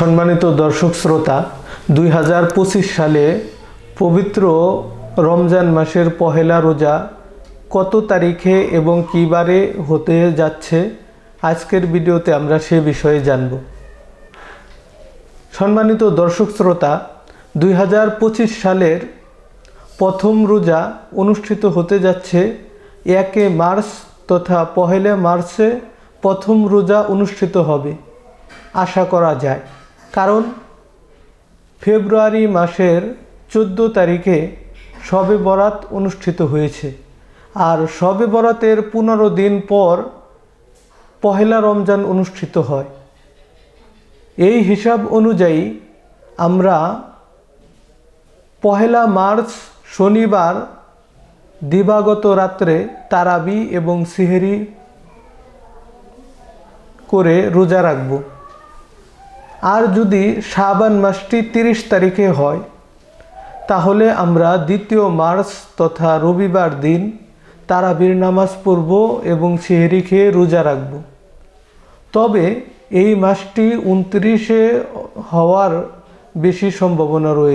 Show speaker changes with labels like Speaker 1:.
Speaker 1: সম্মানিত দর্শক শ্রোতা, দুই হাজার পঁচিশ সালে পবিত্র রমজান মাসের পহেলা রোজা কত তারিখে এবং কী বারে হতে যাচ্ছে আজকের ভিডিওতে আমরা সে বিষয়ে জানব। সম্মানিত দর্শক শ্রোতা, দুই হাজার পঁচিশ সালের প্রথম রোজা অনুষ্ঠিত হতে যাচ্ছে একে মার্চ তথা পহেলা মার্চে প্রথম রোজা অনুষ্ঠিত হবে। আশা করা যায়। কারণ ফেব্রুয়ারি মাসের চোদ্দ তারিখে শবে বরাত অনুষ্ঠিত হয়েছে। আর শবে বরাতের পনেরো দিন পর পহেলা রমজান অনুষ্ঠিত হয়। এই হিসাব অনুযায়ী আমরা পহেলা মার্চ, শনিবার, দিবাগত রাত্রে তারাবি এবং সিহেরি করে রোজা রাখব। আর যদি শাবান মাসটি তিরিশ তারিখে হয়, তাহলে আমরা দ্বিতীয় মার্চ তথা রবিবার দিন তারাবির নামাজ পড়ব এবং সেহেরি খেয়ে রোজা রাখব। তবে এই মাসটি উনত্রিশে হওয়ার বেশি সম্ভাবনা রয়েছে